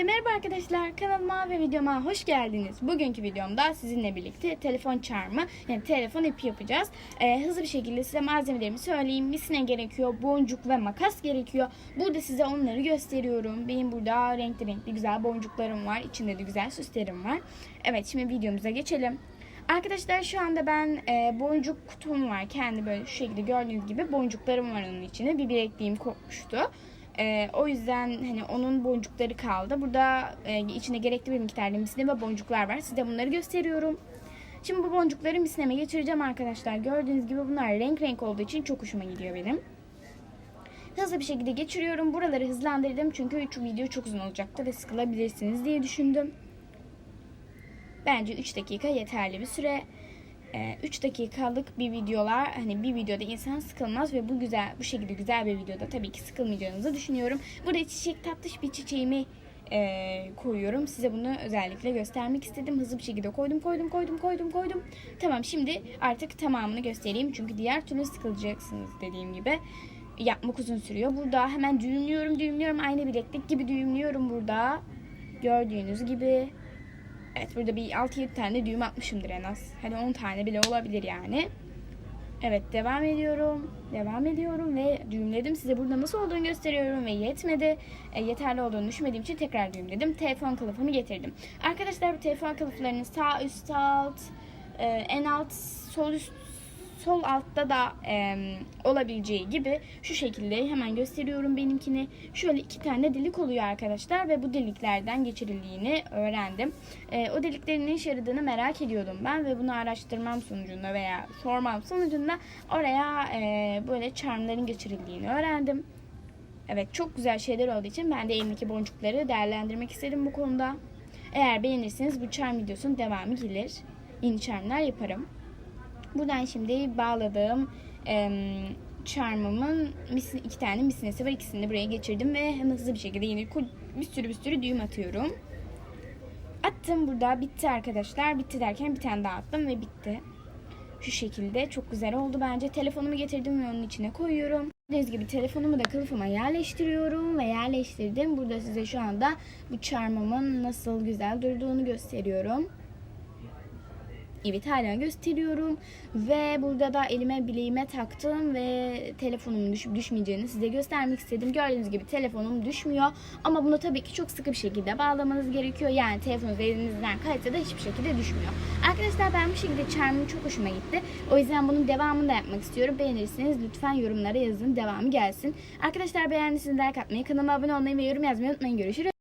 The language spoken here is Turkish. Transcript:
Hepinize merhaba arkadaşlar. Kanalıma ve videoma hoş geldiniz. Bugünkü videomda sizinle birlikte telefon çarmı yani telefon ipi yapacağız. Ee, hızlı bir şekilde size malzemelerimi söyleyeyim. Misine gerekiyor, boncuk ve makas gerekiyor. Burada size onları gösteriyorum. Benim burada renkli renkli güzel boncuklarım var. İçinde de güzel süslerim var. Evet şimdi videomuza geçelim. Arkadaşlar şu anda ben e, boncuk kutum var. Kendi böyle şu şekilde gördüğünüz gibi boncuklarım var onun içinde. Bir bilekliğim kopmuştu. E, o yüzden hani onun boncukları kaldı. Burada e, içinde gerekli bir miktarda misine boncuklar var. Size bunları gösteriyorum. Şimdi bu boncukları misineme geçireceğim arkadaşlar. Gördüğünüz gibi bunlar renk renk olduğu için çok hoşuma gidiyor benim. Hızlı bir şekilde geçiriyorum. Buraları hızlandırdım çünkü şu video çok uzun olacaktı ve sıkılabilirsiniz diye düşündüm. Bence 3 dakika yeterli bir süre. 3 dakikalık bir videolar hani bir videoda insan sıkılmaz ve bu güzel bu şekilde güzel bir videoda tabii ki sıkılmayacağınızı düşünüyorum. Burada çiçek tatlış bir çiçeğimi e, koyuyorum. Size bunu özellikle göstermek istedim. Hızlı bir şekilde koydum koydum koydum koydum koydum. Tamam şimdi artık tamamını göstereyim. Çünkü diğer türlü sıkılacaksınız dediğim gibi. Yapmak uzun sürüyor. Burada hemen düğümlüyorum düğümlüyorum. Aynı bileklik gibi düğümlüyorum burada. Gördüğünüz gibi. Evet burada bir 6-7 tane düğüm atmışımdır en az. Hadi 10 tane bile olabilir yani. Evet devam ediyorum. Devam ediyorum ve düğümledim. Size burada nasıl olduğunu gösteriyorum ve yetmedi. E, yeterli olduğunu düşünmediğim için tekrar düğümledim. Telefon kılıfını getirdim. Arkadaşlar bu telefon kılıflarının sağ üst alt e, en alt sol üst sol altta da e, olabileceği gibi şu şekilde hemen gösteriyorum benimkini. Şöyle iki tane delik oluyor arkadaşlar ve bu deliklerden geçirildiğini öğrendim. E, o deliklerin ne işe yaradığını merak ediyordum ben ve bunu araştırmam sonucunda veya sormam sonucunda oraya e, böyle charmların geçirildiğini öğrendim. Evet çok güzel şeyler olduğu için ben de elimdeki boncukları değerlendirmek istedim bu konuda. Eğer beğenirseniz bu charm videosunun devamı gelir. Yeni charmlar yaparım. Buradan şimdi bağladığım e, charmımın misin, iki tane misinesi var. İkisini de buraya geçirdim ve hemen hızlı bir şekilde yine bir sürü bir sürü düğüm atıyorum. Attım burada bitti arkadaşlar. Bitti derken bir tane daha attım ve bitti. Şu şekilde çok güzel oldu bence. Telefonumu getirdim ve onun içine koyuyorum. Gördüğünüz gibi telefonumu da kılıfıma yerleştiriyorum ve yerleştirdim. Burada size şu anda bu charmımın nasıl güzel durduğunu gösteriyorum. Evet hala gösteriyorum ve burada da elime bileğime taktım ve telefonumun düşüp düşmeyeceğini size göstermek istedim. Gördüğünüz gibi telefonum düşmüyor ama bunu tabii ki çok sıkı bir şekilde bağlamanız gerekiyor. Yani telefonunuz elinizden kaysa da hiçbir şekilde düşmüyor. Arkadaşlar ben bu şekilde charmım çok hoşuma gitti. O yüzden bunun devamını da yapmak istiyorum. Beğenirseniz lütfen yorumlara yazın devamı gelsin. Arkadaşlar beğendiyseniz like atmayı, kanalıma abone olmayı ve yorum yazmayı unutmayın. Görüşürüz.